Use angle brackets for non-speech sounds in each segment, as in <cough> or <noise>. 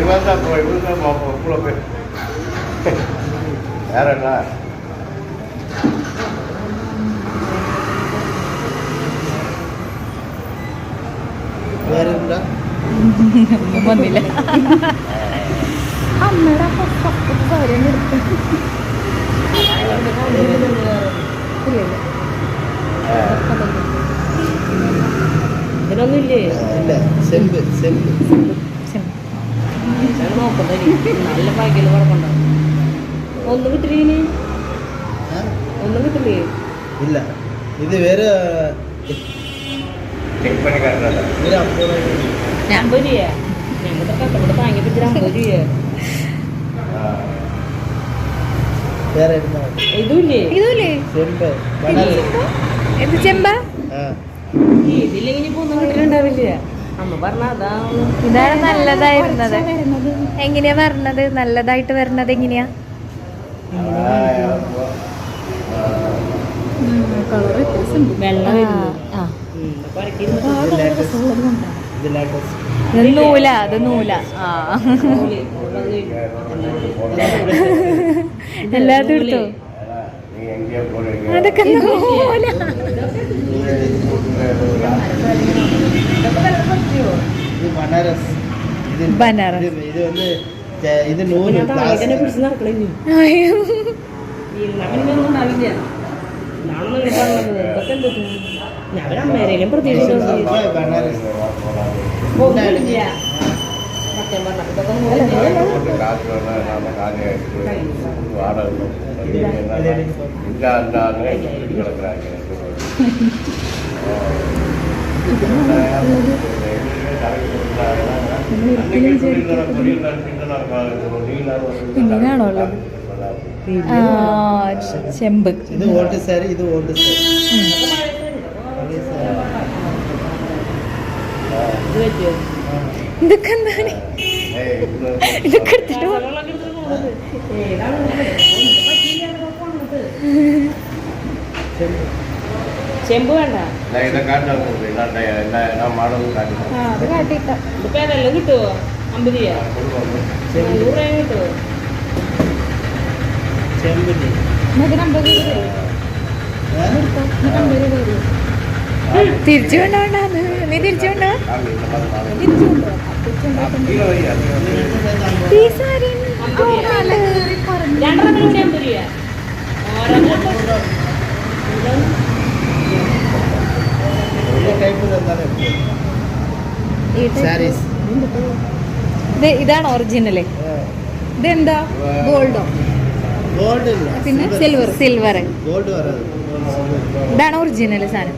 இவன் தான் போ இவன் தான் பார்ப்போம் இவ்வளோ பேர் வேற என்ன വേറെ എന്താ ഒന്നും വന്നില്ല അമ്മയുടെ കാര്യം ഇതിനൊന്നുമില്ലേ ഇല്ല സെമ്പ് സെമ്പ് നോക്കുന്നത് നല്ല ഭാഗ്യം കുഴപ്പമുണ്ടോ ഒന്ന് കിട്ടില്ലേ ഒന്ന് കിട്ടില്ലേ? ഇല്ല. ഇത് വേറെ അമ്പൂരിയാ ചെമ്പ. ഇതിലിങ്ങനെ പോകുന്ന വീട്ടിലുണ്ടാവില്ല അമ്മ ഇതാണ് നല്ലതായിരുന്നത്. എങ്ങനെയാ വരണത് നല്ലതായിട്ട് വരണത് എങ്ങനെയാ? നൂല അത് നൂല. ആ. അതൊക്കെ ബനാറസ്. ബനാറസ്. പ്രതീക്ഷിച്ചു <laughs> ഇങ്ങനെയാണോ ഉള്ളത്? ചെമ്പ്. ഇത് ഓൾഡ് സാരി ഇത് ഓൾഡ് സാരി ഇതൊക്കെ എന്താണ്? ഇതൊക്കെ എടുത്തിട്ട് ചെമ്പ്. ചെമ്പ് വേണ്ട അത് കാട്ടിട്ട ഇതിപ്പോ ഏതെല്ലാം കിട്ടുമോ അമ്പതിയോ? നൂറ് രൂപ കിട്ടുമോ തിരിച്ചു കൊണ്ടാണ് നീ തിരിച്ചു കൊണ്ടോ? തിരിച്ചു കൊണ്ടോ ഈ സാരി രണ്ടര മണിക്കൂർ അമ്പത് രൂപ. ഓരോ ഇത്? ഇതാണ് ഒറിജിനൽ ഇതെന്താ? ഗോൾഡോ പിന്നെ സിൽവർ സിൽവർ ഇതാണ് ഒറിജിനൽ സാധനം.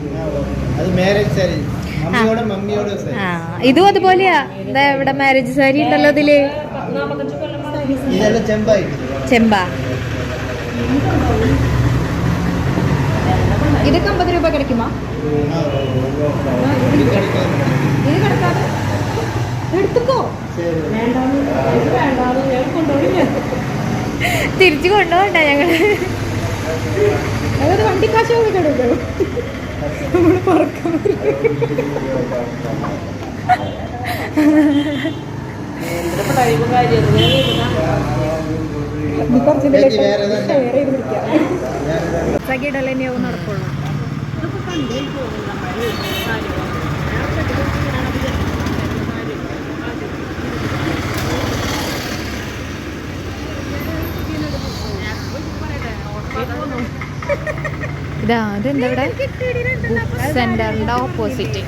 ഇതും അതുപോലെയാ. എന്താ ഇവിടെ മാരേജ് സാരി ഉണ്ടല്ലോ ഇതിൽ? ചെമ്പായിരിക്കും ചെമ്പ. ഇതൊക്കെ അമ്പത് രൂപ കിടക്കുമോ? എടുത്തുക്കോ തിരിച്ചു കൊണ്ടുപോകണ്ട ഞങ്ങൾ. അതായത് വണ്ടി കാശ് കൊടുക്കണല്ലോ നമ്മൾ പറക്കാൻ ഇനിയാവും നടക്കുള്ളൂ. ഇതാ അതെന്താ ഇവിടെ? ബുക്ക് സെന്ററിന്റെ ഓപ്പോസിറ്റ്